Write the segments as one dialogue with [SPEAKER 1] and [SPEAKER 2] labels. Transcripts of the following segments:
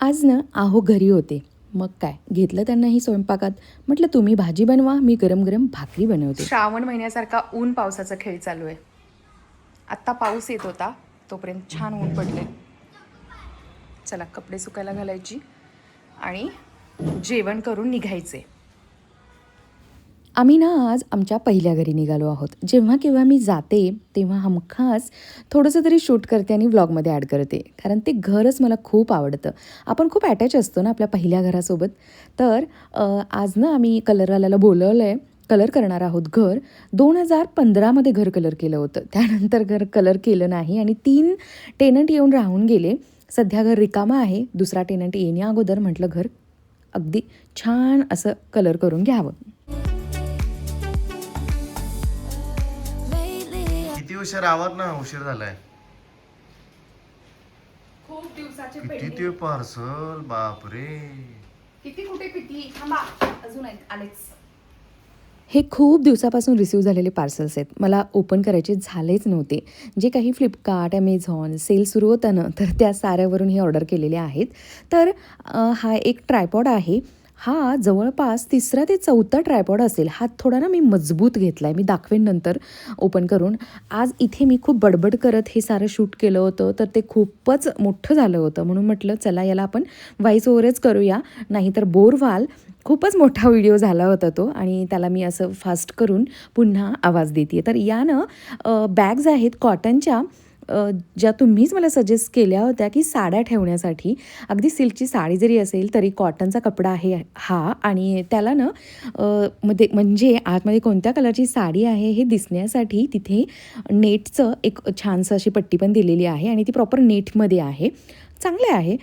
[SPEAKER 1] आज ना आहो घरी होते. मग काय? घेतलं त्यांनाही स्वयंपाकात. म्हटलं तुम्ही भाजी बनवा. मी गरम गरम भाकरी बनवते.
[SPEAKER 2] श्रावण महिन्यासारखा ऊन पावसाचा खेळ चालू आहे. आत्ता पाऊस येत होता. तोपर्यंत छान ऊन पडले चला कपडे सुकायला घालायची आणि जेवण करून निघायचे
[SPEAKER 1] आम्ही ना आज आमच्या पहिल्या घरी निघालो आहोत. जेव्हा केव्हा मी जाते तेव्हा हमखास थोडंसं तरी शूट करते आणि व्लॉगमध्ये ॲड करते. कारण ते घरच मला खूप आवडतं. आपण खूप अटॅच असतो ना आपल्या पहिल्या घरासोबत. तर आज ना आम्ही कलरवाल्याला बोलवलं आहे कलर करणार आहोत घर. दोन हजार पंधरामध्ये घर कलर केलं होतं. त्यानंतर घर कलर केलं नाही आणि तीन टेनंट येऊन राहून गेले. सध्या घर रिकामा आहे. दुसरा टेनंट येण्या अगोदर म्हटलं घर अगदी छान असं कलर करून घ्यावं.
[SPEAKER 3] उशीर आवाज ना उशीर झालाय.
[SPEAKER 2] खूप दिवसाचे
[SPEAKER 3] किती ते पार्सल बापरे.
[SPEAKER 2] किती कुठे किती? थांबा अजून आलेच.
[SPEAKER 1] हे खूप दिवसापासून रिसीव झालेले पार्सल्स आहेत. मला ओपन करायचे झालेच नव्हते. जे काही फ्लिपकार्ट ॲमेझॉन सेल सुरू होतं ना तर त्या साऱ्यावरून हे ऑर्डर केलेले आहेत. तर अ, हा एक ट्रायपॉड आहे. हा जवळपास तिसरा ते चौथा ट्रायपॉड असेल. हा थोडा ना मी मजबूत घेतला आहे मी दाखवेन नंतर ओपन करून. आज इथे मी खूप बडबड करत हे सारं शूट केलं होतं तर ते खूपच मोठं झालं होतं. म्हणून म्हटलं चला याला आपण व्हाईस ओव्हरच करूया. नाहीतर बोर व्हाल. खूपच मोठा व्हिडिओ झाला होता तो आणि त्याला मी असं फास्ट करून पुन्हा आवाज देते तर यानं बॅग्ज आहेत कॉटनच्या ज्या तुम्हीच मला सजेस्ट केल्या होत्या की साड्या ठेवण्यासाठी अगदी सिल्कची साडी जरी असेल तरी कॉटनचा कपडा आहे हा आणि त्याला ना मध्ये म्हणजे आतमध्ये कोणत्या कलरची साडी आहे हे दिसण्यासाठी तिथे नेटचं एक छानसं अशी पट्टी पण दिलेली आहे आणि ती प्रॉपर नेटमध्ये आहे. चांगले आहे.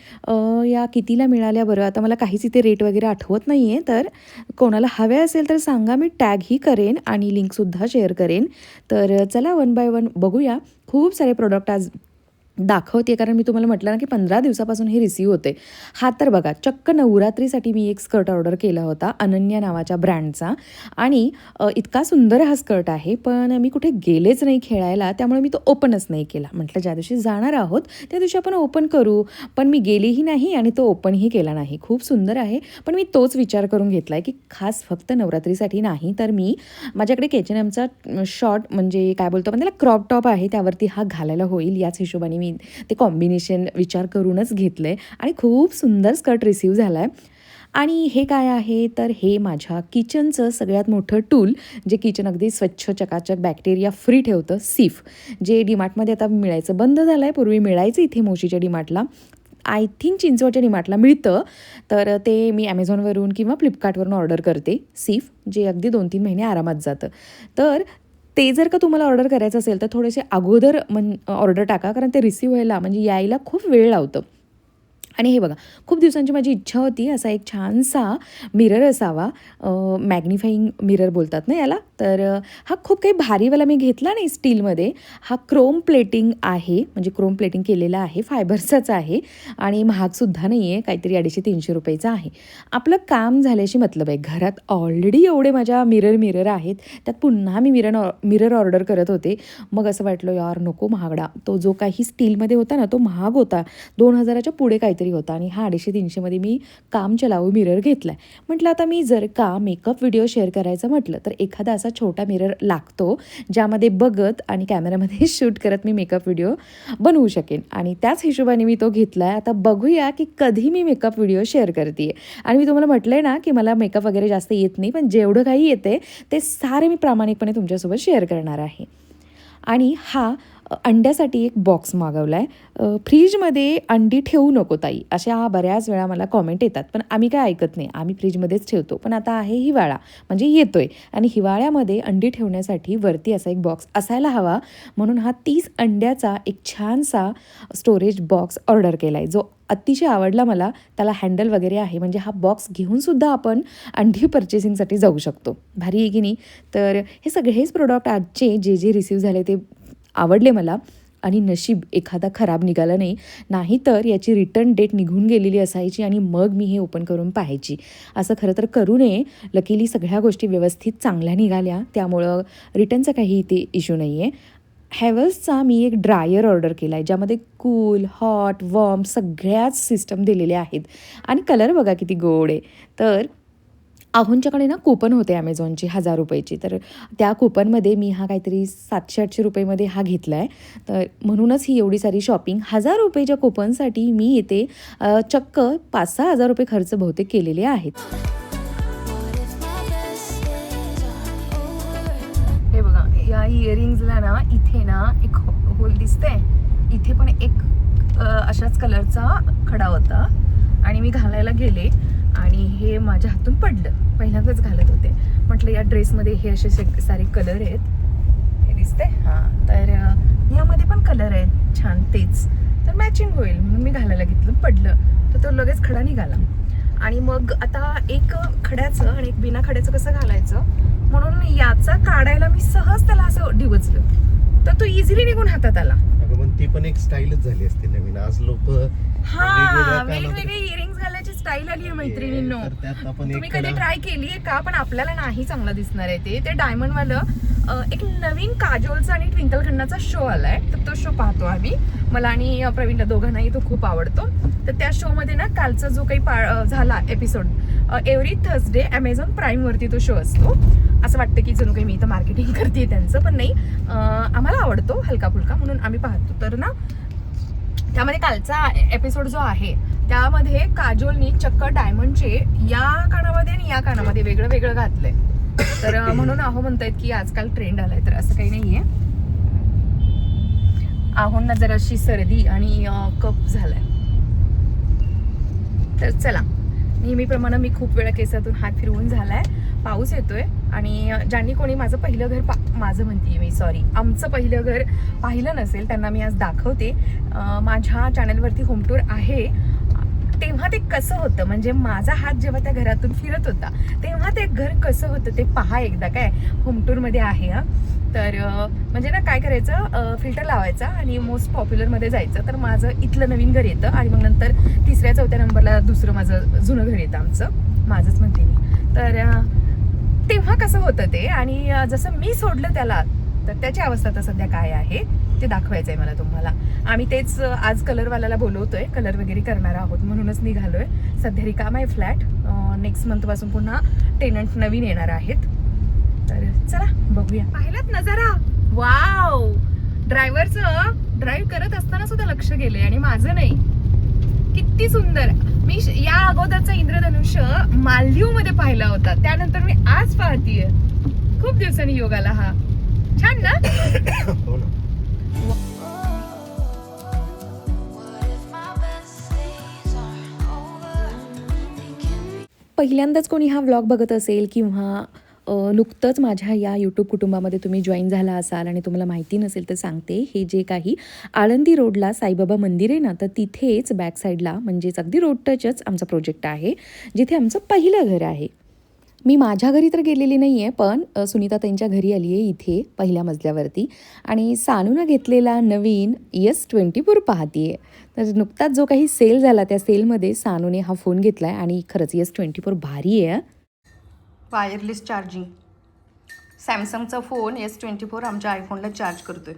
[SPEAKER 1] या कितीला मिळाल्या बरं? आता मला काहीच इथे रेट वगैरे आठवत नाही आहे तर कोणाला हवे असेल तर सांगा मी टॅगही करेन आणि लिंकसुद्धा शेअर करेन. तर चला वन बाय वन बघूया. खूप सारे प्रोडक्ट आज दाखवते कारण मी तुम्हाला म्हटलं ना की पंधरा दिवसापासून हे रिसीव होते हा तर बघा चक्क नवरात्रीसाठी मी एक स्कर्ट ऑर्डर केला होता अनन्या नावाच्या ब्रँडचा आणि इतका सुंदर हा स्कर्ट आहे पण मी कुठे गेलेच नाही खेळायला त्यामुळे मी तो ओपनच नाही केला. म्हटलं ज्या दिवशी जाणार आहोत त्या दिवशी आपण ओपन करू. पण मी गेलीही नाही आणि तो ओपनही केला नाही. खूप सुंदर आहे पण मी तोच विचार करून घेतला आहे की खास फक्त नवरात्रीसाठी नाही तर मी माझ्याकडे केचन एमचा शॉर्ट म्हणजे काय बोलतो आपण त्याला क्रॉप टॉप आहे त्यावरती हा घालायला होईल याच हिशोबाने मी ते कॉम्बिनेशन विचार करूनच घेतलं आहे आणि खूप सुंदर स्कर्ट रिसीव झाला आहे आणि हे काय आहे? तर हे माझ्या किचनचं सगळ्यात मोठं टूल जे किचन अगदी स्वच्छ चकाचक बॅक्टेरिया फ्री ठेवतं सिफ जे डीमार्टमध्ये आता मिळायचं बंद झालं आहे पूर्वी मिळायचं इथे मोशीच्या डीमार्टला आय थिंक चिंचवडच्या डिमार्टला मिळतं. तर ते मी ॲमेझॉनवरून किंवा फ्लिपकार्टवरून ऑर्डर करते सिफ जे अगदी दोन तीन महिने आरामात जातं. तर ते जर का तुम्हाला ऑर्डर करायचं असेल तर थोडेसे अगोदर मन ऑर्डर टाका कारण ते रिसीव व्हायला म्हणजे यायला खूप वेळ लावतं. आणि हे बघा खूप दिवसांची माझी इच्छा होती असा एक छानसा मिरर असावा. मॅग्निफाईंग मिरर बोलतात ना याला. तर हा खूप काही भारीवाला मी घेतला नाही स्टीलमध्ये. हा क्रोम प्लेटिंग आहे म्हणजे क्रोम प्लेटिंग केलेला आहे फायबरचाच आहे आणि महागसुद्धा नाही आहे काहीतरी अडीचशे तीनशे रुपयेचा आहे. आपलं काम झाल्याशी मतलब आहे घरात ऑलरेडी एवढे माझ्या मिरर मिरर आहेत त्यात पुन्हा मी मिरर मिरर ऑर्डर करत होते. मग असं वाटलं यार नको महागडा. तो जो काही स्टीलमध्ये होता ना तो महाग होता. दोन हजाराच्या पुढे काहीतरी होता आणि हा अडीचशे तीनशेमध्ये मी काम चलावू मिरर घेतला आहे म्हटलं आता मी जर का मेकअप व्हिडिओ शेअर करायचं म्हटलं तर एखादा असा छोटा मिरर लागतो ज्यामध्ये बघत आणि कॅमेऱ्यामध्ये शूट करत मी मेकअप व्हिडिओ बनवू शकेन. आणि त्याच हिशोबाने मी तो घेतला आहे आता बघूया की कधी मी मेकअप व्हिडिओ शेअर करते आणि मी तुम्हाला म्हटलं आहे ना की मला मेकअप वगैरे जास्त येत नाही पण जेवढं काही येते ते सारे मी प्रामाणिकपणे तुमच्यासोबत शेअर करणार आहे. आणि हा अंड्यासाठी एक बॉक्स मागवला आहे फ्रीजमध्ये अंडी ठेवू नको ताई. अशा बऱ्याच वेळा मला कॉमेंट येतात. पण आम्ही काय ऐकत नाही. आम्ही फ्रीजमध्येच ठेवतो. पण आता आहे हिवाळा. म्हणजे येतो आहे आणि हिवाळ्यामध्ये अंडी ठेवण्यासाठी वरती असा एक बॉक्स असायला हवा. म्हणून हा तीस अंड्याचा एक छानसा स्टोरेज बॉक्स ऑर्डर केला आहे जो अतिशय आवडला मला. त्याला हँडल वगैरे आहे. म्हणजे हा बॉक्स घेऊनसुद्धा आपण अंडी पर्चेसिंगसाठी जाऊ शकतो. भारी आहे की नाही? तर हे सगळेच प्रोडक्ट आजचे जे जे रिसीव झाले ते आवडले मला आणि नशीब एखादा खराब निघाला नाही नाहीतर याची रिटर्न डेट निघून गेलेली असायची आणि मग मी हे ओपन करून पाहायची. असं खरं तर करू नये. लकीली सगळ्या गोष्टी व्यवस्थित चांगल्या निघाल्या. त्यामुळं रिटर्नचा काही इथे इश्यू नाही आहे हॅवल्सचा मी एक ड्रायर ऑर्डर केला आहे ज्यामध्ये कूल हॉट वॉर्म सगळ्याच सिस्टम दिलेल्या आहेत. आणि कलर बघा किती गोड आहे. तर आहोंच्याकडे ना कुपन होते ॲमेझॉनची हजार रुपयाची. तर त्या कुपनमध्ये मी हा काहीतरी सातशे आठशे रुपयेमध्ये हा घेतला आहे तर म्हणूनच ही एवढी सारी शॉपिंग हजार रुपयेच्या कुपनसाठी मी येते चक्क पाच सहा हजार रुपये खर्च बहुतेक केलेले आहेत.
[SPEAKER 2] हे बघा या इयरिंग्सला ना इथे ना एक हो- होल दिसते इथे पण एक अशाच कलरचा खडा होता. आणि मी घालायला गेले. आणि हे माझ्या हातून पडलं. पहिल्यांदाच घालत होते. म्हटलं या ड्रेसमध्ये हे असे सारे कलर आहेत. हे दिसते हां. तर अ, यामध्ये पण कलर आहेत. छान तेच. तर मॅचिंग होईल. म्हणून मी घालायला घेतलं. पडलं. तर तो लगेच खडा निघाला. आणि मग आता एक खड्याचं आणि एक बिना खड्याचं कसं घालायचं? म्हणून याचा काढायला मी सहज त्याला असं डिवचलं. तर तो इझिली निघून हातात आला.
[SPEAKER 3] ती पण एक स्टाईलच झाली असते नवीन. आज लोक
[SPEAKER 2] हा वेगवेगळे घालायची स्टाईल आली आहे मैत्रिणींनो. तुम्ही कधी ट्राय केली आहे का? पण आपल्याला नाही चांगलं दिसणार आहे ते. ते डायमंड वालं एक नवीन काजोलचा आणि ट्विंकल खन्नाचा शो आलाय. तर तो शो पाहतो आम्ही. मला आणि प्रवीणला दोघांनाही तो खूप आवडतो. तर त्या शो मध्ये ना कालचा जो काही पा झाला episode every Thursday Amazon Prime वरती तो शो असतो. असं वाटतं की जणू काही मी इथं मार्केटिंग करते त्यांचं पण नाही. आम्हाला आवडतो हलका फुलका म्हणून आम्ही पाहतो. तर ना त्यामध्ये कालचा एपिसोड जो आहे त्यामध्ये काजोलनी चक्क डायमंडचे या कानामध्ये आणि या कानामध्ये वेगळं वेगळं घातलंय. तर म्हणून आहो म्हणतायत की आजकाल ट्रेंड आलाय. तर असं काही नाहीये. आहोंना जराशी सर्दी आणि कप झालाय. तर चला. नेहमीप्रमाणे मी खूप वेळा केसातून हात फिरवून झालाय. पाऊस येतोय. आणि ज्यांनी कोणी माझं पहिलं घर पा माझं म्हणते मी सॉरी आमचं पहिलं घर पाहिलं नसेल त्यांना मी आज दाखवते. माझ्या चॅनलवरती होम टूर आहे. तेव्हा ते कसं होतं? म्हणजे माझा हात जेव्हा त्या घरातून फिरत होता तेव्हा ते घर कसं होतं ते पहा एकदा. काय? होम टूरमध्ये आहे हां. तर म्हणजे ना काय करायचं? फिल्टर लावायचा आणि मोस्ट पॉप्युलरमध्ये जायचं. तर माझं इथलं नवीन घर येतं आणि मग नंतर तिसऱ्या चौथ्या नंबरला दुसरं माझं जुनं घर येतं आमचं. माझंच म्हणते मी. तर तेव्हा कसं होतं ते? आणि जसं मी सोडलं त्याला तर त्याची अवस्था तर सध्या काय आहे ते दाखवायचं आहे मला तुम्हाला. आम्ही तेच आज कलरवाल्याला बोलवतोय कलर वगैरे करणार आहोत म्हणूनच निघालोय. सध्या रिकाम आहे फ्लॅट. नेक्स्ट मंथपासून पुन्हा टेनंट नवीन येणार आहेत. तर चला बघूया. पाहिलात नजारा वाव ड्रायव्हरचं ड्राईव्ह करत असताना सुद्धा लक्ष गेले आणि माझं नाही. किती सुंदर. मी श- या अगोदरचा इंद्रधनुष्य मालदीवमध्ये पाहिला होता. त्यानंतर मी आज पाहतीये. खूप दिवसांनी योग आला हा. छान ना?
[SPEAKER 3] हो ना.
[SPEAKER 1] पहिल्यांदाच कोणी हा व्लॉग बघत असेल किंवा नुकतंच माझ्या या यूट्यूब कुटुंबामध्ये तुम्ही जॉईन झाला असाल आणि तुम्हाला माहिती नसेल तर सांगते. हे जे काही आळंदी रोडला साईबाबा मंदिर आहे ना तर तिथेच बॅक साईडला म्हणजेच अगदी रोड टचच आमचा प्रोजेक्ट आहे. जिथे आमचं पहिलं घर आहे. मी माझ्या घरी तर गेलेली नाही आहे पण सुनीता त्यांच्या घरी आली आहे इथे पहिल्या मजल्यावरती. आणि सानूनं घेतलेला नवीन यस ट्वेंटी फोर पाहतीये. तर नुकताच जो काही सेल झाला त्या सेलमध्ये सानूने हा फोन घेतला आहे आणि खरंच यस ट्वेंटी फोर भारी आहे
[SPEAKER 2] वायरलेस चार्जिंग सॅमसंगचा फोन एस ट्वेंटी फोर आमच्या आयफोनला चार्ज करतोय.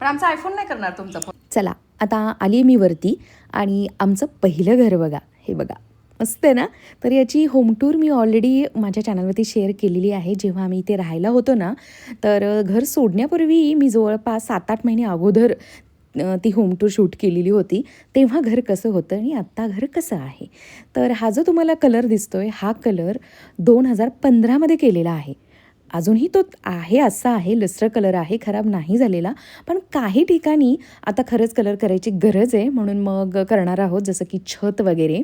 [SPEAKER 2] पण आमचा आयफोन नाही करणार तुमचा फोन
[SPEAKER 1] चला आता आली आहे मी वरती आणि आमचं पहिलं घर बघा. हे बघा मस्त आहे ना? तर याची होम टूर मी ऑलरेडी माझ्या चॅनलवरती शेअर केलेली आहे. जेव्हा आम्ही इथे राहायला होतो ना तर घर सोडण्यापूर्वी मी जवळपास सात आठ महिने अगोदर ती होम टूर शूट केलेली होती. तेव्हा घर कसं होतं आणि आत्ता घर कसं आहे? तर हा जो तुम्हाला कलर दिसतो आहे हा कलर दोन हजार पंधरामध्ये केलेला आहे. अजूनही तो आहे असा आहे लस्टर कलर आहे खराब नाही झालेला. पण काही ठिकाणी आता खरंच कलर करायची गरज आहे म्हणून मग करणार आहोत जसं की छत वगैरे.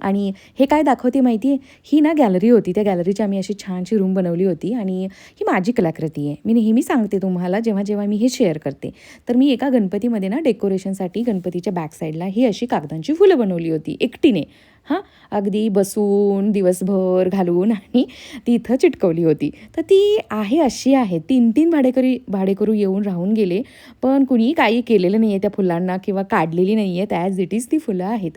[SPEAKER 1] आणि हे काय दाखवते माहिती आहे ही ना गॅलरी होती. त्या गॅलरीची आम्ही अशी छानशी रूम बनवली होती आणि ही माझी कलाकृती आहे. मी नेहमी सांगते तुम्हाला जेव्हा जेव्हा मी हे शेअर करते तर मी एका गणपतीमध्ये ना डेकोरेशनसाठी गणपतीच्या बॅक साईडला ही अशी कागदांची फुलं बनवली होती एकटीने. हां अगदी बसून दिवसभर घालून आणि ती इथं चिटकवली होती. तर ती आहे अशी आहे. तीन तीन भाडेकरी भाडेकरू येऊन राहून गेले पण कुणी काही केलेलं नाही आहे त्या फुलांना किंवा काढलेली नाही आहेत ॲज इट इज ती फुलं आहेत.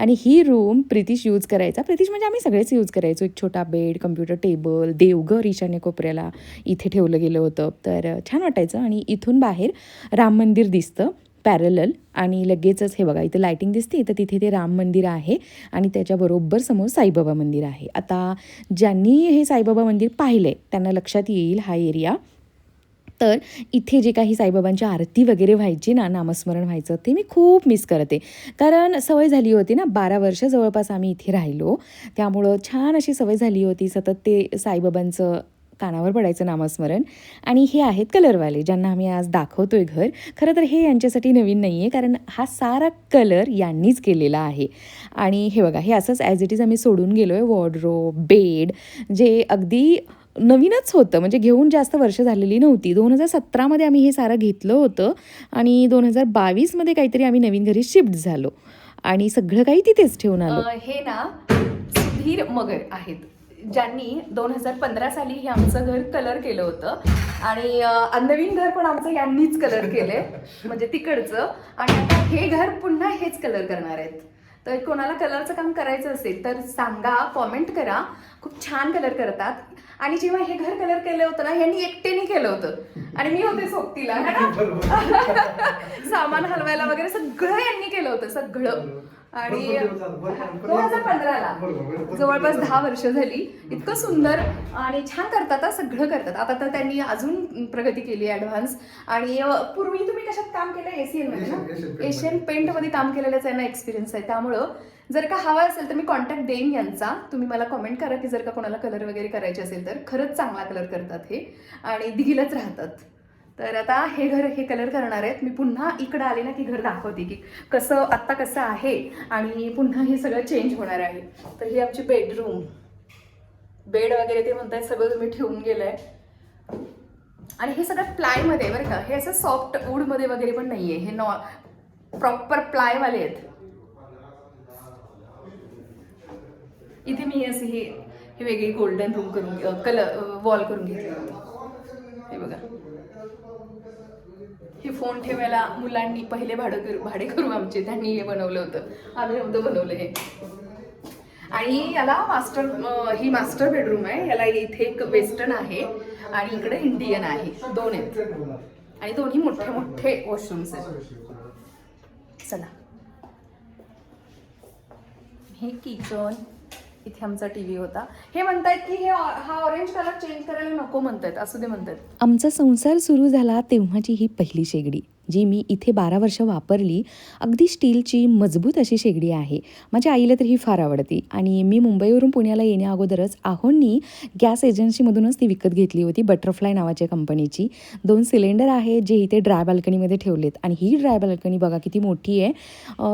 [SPEAKER 1] आणि ही रूम प्रितीश यूज करायचा. प्रितीश म्हणजे आम्ही सगळेच यूज करायचो. एक छोटा बेड कम्प्युटर टेबल देवघर ईशान्य कोपऱ्याला इथे ठेवलं गेलं होतं. तर छान वाटायचं आणि इथून बाहेर राम मंदिर दिसतं पॅरलल आणि लगेचच हे बघा इथे लायटिंग दिसते. तर तिथे ते राम मंदिर आहे आणि त्याच्याबरोबर समोर साईबाबा मंदिर आहे. आता ज्यांनी हे साईबाबा मंदिर पाहिलं आहे त्यांना लक्षात येईल हा एरिया तर इथे जे काही साईबाबांची आरती वगैरे व्हायची ना नामस्मरण व्हायचं ते मी खूप मिस करते. कारण सवय झाली होती ना बारा वर्ष जवळपास आम्ही इथे राहिलो. त्यामुळं छान अशी सवय झाली होती सतत ते साईबाबांचं कानावर पडायचं नामस्मरण. आणि हे आहेत कलरवाले ज्यांना आम्ही आज दाखवतोय घर. खरं तर हे यांच्यासाठी नवीन नाही आहे कारण हा सारा कलर यांनीच केलेला आहे. आणि हे बघा हे असंच ॲज इट इज आम्ही सोडून गेलो आहे वॉर्डरोब बेड जे अगदी नवीनच होतं. म्हणजे घेऊन जास्त वर्ष झालेली नव्हती. दोन हजार सतरामध्ये आम्ही हे सारं घेतलं होतं आणि दोन हजार बावीसमध्ये काहीतरी आम्ही नवीन घरी शिफ्ट झालो. आणि सगळं काही तिथेच ठेवून आलो.
[SPEAKER 2] हे ना सुधीर मगर आहेत ज्यांनी दोन हजार पंधरा साली हे आमचं घर कलर केलं होतं. आणि नवीन घर पण आमचं यांनीच कलर केलंय. म्हणजे तिकडचं. आणि आता हे घर पुन्हा हेच कलर करणार आहेत. तर कोणाला कलरचं काम करायचं असेल तर सांगा कॉमेंट करा. खूप छान कलर करतात. आणि जेव्हा हे घर कलर केलं होतं ना यांनी एकटेने केलं होतं. आणि मी होते सोबतीला? सामान हलवायला वगैरे सगळं यांनी केलं होतं सगळं. आणि दोन हजार पंधराला. जवळपास दहा वर्ष झाली. इतकं सुंदर आणि छान करतात सगळं करतात. आता तर त्यांनी अजून प्रगती केली ॲडव्हान्स आणि पूर्वी तुम्ही कशात काम केलं? एसीएनमध्ये ना? एशियन पेंटमध्ये. काम केलेल्याच त्यांना एक्सपिरियन्स आहे. त्यामुळं जर का हवा असेल तर मी कॉन्टॅक्ट देईन यांचा. तुम्ही मला कमेंट करा की जर का कोणाला कलर वगैरे करायचे असेल तर. खरंच चांगला कलर करतात हे. आणि दिघीलच राहतात. तर आता हे घर हे कलर करणार आहेत. मी पुन्हा इकडं आले ना की घर दाखवते की कसं आत्ता कसं आहे आणि पुन्हा हे सगळं चेंज होणार आहे. तर ही आमची बेडरूम बेड वगैरे ते म्हणताय सगळं तुम्ही ठेवून गेलंय. आणि हे सगळं प्लायमध्ये बरं का. हे असं सॉफ्ट वूडमध्ये वगैरे पण नाही आहे हे नॉ प्रॉपर प्लायवाले आहेत. इथे मी असे ही ही वेगळी गोल्डन रूम करून कलर वॉल करून घेतलं होतं. हे बघा. हे फोन ठेवायला मुलांनी पहिले भाडं करू भाडे करू आमचे. त्यांनी हे बनवलं होतं. आम्ही नव्हतं बनवलं हे. आणि याला मास्टर ही मास्टर बेडरूम आहे. याला इथे एक वेस्टर्न आहे आणि इकडे इंडियन आहे. दोन आहेत. आणि दोन्ही मोठे मोठे वॉशरूम्स आहेत. चला. हे किचन इथे आमचा टीव्ही होता. हे म्हणतायत की हे हा ऑरेंज कलर चेंज करायला नको म्हणतायत. असू दे म्हणतायत.
[SPEAKER 1] आमचा संसार सुरू झाला तेव्हाची ही पहिली शेगडी जी मी इथे बारा वर्ष वापरली. अगदी स्टीलची मजबूत अशी शेगडी आहे. माझ्या आईला तर ही फार आवडती. आणि मी मुंबईवरून पुण्याला येण्या अगोदरच आहोंनी गॅस एजन्सीमधूनच ती विकत घेतली होती बटरफ्लाय नावाच्या कंपनीची. दोन सिलेंडर आहेत जे इथे ड्राय बाल्कनीमध्ये ठेवलेत. आणि ही ड्राय बाल्कनी बघा किती मोठी आहे.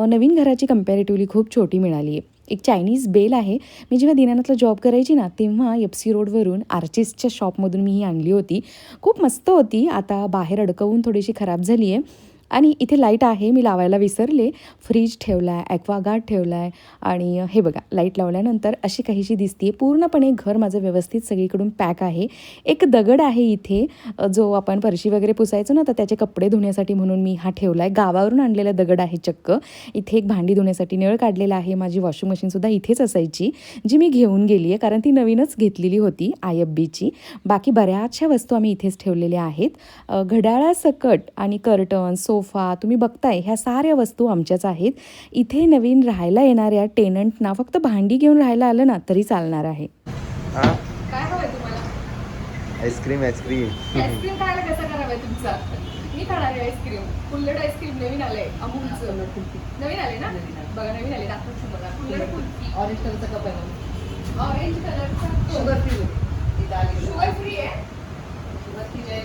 [SPEAKER 1] नवीन घराची कम्पॅरेटिव्हली खूप छोटी मिळाली आहे. एक चायनीज बेल आहे. मी जेव्हा दिनानाथला जॉब करायची ना तेव्हा एफ सी रोडवरून आर्चिसच्या शॉपमधून मी ही आणली होती. खूप मस्त होती. आता बाहेर अडकवून थोडीशी खराब झाली आहे आणि इथे लाइट आहे मी लावायला विसरले. फ्रीज ठेवला आहे ॲक्वागार्ड ठेवला आहे आणि हे बघा लाइट लावल्यानंतर अशी काहीशी दिसते पूर्णपणे घर माझं व्यवस्थित सगळीकडून पॅक आहे. एक दगड आहे इथे जो आपण फरशी वगैरे पुसायचो ना तर त्याचे कपडे धुण्यासाठी म्हणून मी हा ठेवला आहे गावावरून आणलेला दगड आहे चक्क. इथे एक भांडी धुण्यासाठी नळ काढलेला आहे. माझी वॉशिंग मशीनसुद्धा इथेच असायची जी मी घेऊन गेली आहे कारण ती नवीनच घेतलेली होती आय एफ बीची. बाकी बऱ्याचशा वस्तू आम्ही इथेच ठेवलेल्या आहेत. घड्याळासकट आणि कर्टन सोफा तुम्ही बघताय ह्या साऱ्या वस्तू आमच्याच आहेत. इथे नवीन राहायला येणाऱ्या टेनंटना फक्त भांडी घेऊन राहायला आलं ना तरी चालणार आहे.
[SPEAKER 3] Ice cream ice cream.
[SPEAKER 2] आईस्क्रीम खायला कसं तुमचा? मी खाणार आहे आईस्क्रीम. कुल्लड आईस्क्रीम नवीन आलंय. अमूलचं. नवीन आले ना? बघा नवीन आले दाखवतो बघा कुल्लड कुल्फी.
[SPEAKER 4] ऑरेंज कलरचा कप आहे
[SPEAKER 2] ऑरेंज कलरचा
[SPEAKER 4] शुगर फ्री
[SPEAKER 2] शुगर फ्री आहे?
[SPEAKER 4] शुगर फ्री आहे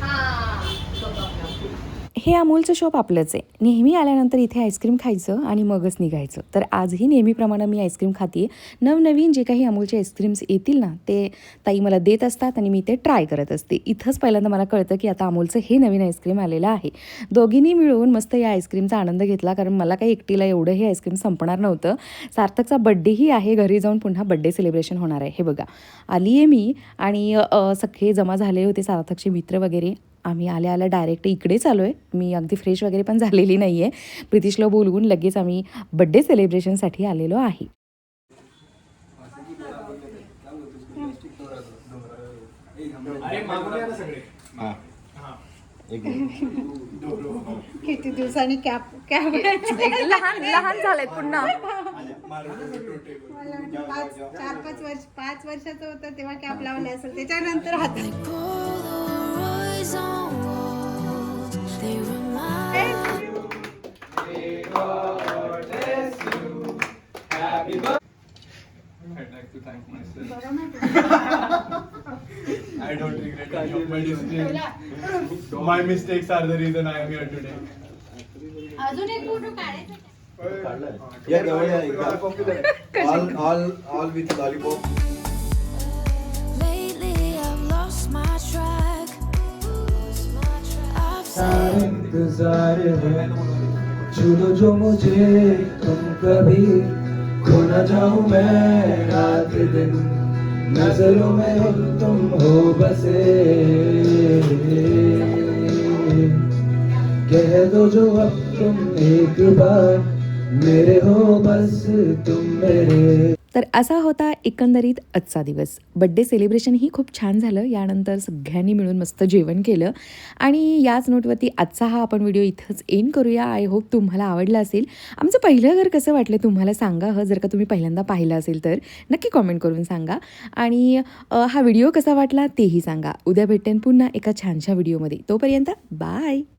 [SPEAKER 4] 啊做
[SPEAKER 2] 到你要
[SPEAKER 1] हे अमूलचं शॉप आपलंच आहे. नेहमी आल्यानंतर इथे आईस्क्रीम खायचं आणि मगच निघायचं. तर आजही नेहमीप्रमाणे मी आईस्क्रीम खाते नवनवीन जे काही अमूलचे आईस्क्रीम्स येतील ना ते ताई मला देत असतात आणि मी ते ट्राय करत असते. इथंच पहिल्यांदा मला कळतं की आता अमूलचं हे नवीन आईस्क्रीम आलेलं आहे. दोघींनी मिळून मस्त या आईस्क्रीमचा आनंद घेतला कारण मला काही एकटीला एवढं हे आईस्क्रीम संपणार नव्हतं. सार्थकचा बड्डेही आहे घरी जाऊन पुन्हा बड्डे सेलिब्रेशन होणार आहे. हे बघा. आली आहे मी आणि सख्खे सगळे जमा झाले होते सार्थकचे मित्र वगैरे. आम्ही आल्या आल्या डायरेक्ट इकडेच आलो आहे. मी अगदी फ्रेश वगैरे पण झालेली नाही आहे प्रितिशला बोलवून लगेच आम्ही बड्डे सेलिब्रेशनसाठी आलेलो आहे.
[SPEAKER 3] हा. एक मिनिट.
[SPEAKER 5] किती दिवसांनी कॅप कॅब
[SPEAKER 2] लहान लहान झालेत पुन्हा.
[SPEAKER 5] पाच चार पाच वर्ष पाच वर्षाचं होतं तेव्हा कॅप लावले असेल. त्याच्यानंतर हातात
[SPEAKER 6] I'd like to thank myself. I don't regret any of my decisions. My mistakes are the reason I am here today.
[SPEAKER 5] अजून एक फोटो काढायचा
[SPEAKER 3] काढलाय? या जवळ या एकदा. All all all with lollipop.
[SPEAKER 7] Lately, I've lost my track. I've said
[SPEAKER 8] इंतजार है छू जो मुझे तुम कभी खो न जाऊं मैं रात दिन। नजरों में हो तुम हो बसे। कह दो जो अब तुम एक बार मेरे हो बस तुम मेरे।
[SPEAKER 1] तर असा होता एकंदरीत आजचा दिवस. बड्डे सेलिब्रेशनही खूप छान झालं. यानंतर सगळ्यांनी मिळून मस्त जेवण केलं. आणि याच नोटवरती आजचा हा आपण व्हिडिओ इथंच एंड करूया. आय होप तुम्हाला आवडला असेल. आमचं पहिलं घर कसं वाटलं तुम्हाला सांगा. हं जर का तुम्ही पहिल्यांदा पाहिलं असेल तर नक्की कॉमेंट करून सांगा. आणि हा व्हिडिओ कसा वाटला तेही सांगा. उद्या भेटेन पुन्हा एका छानशा व्हिडिओमध्ये तोपर्यंत बाय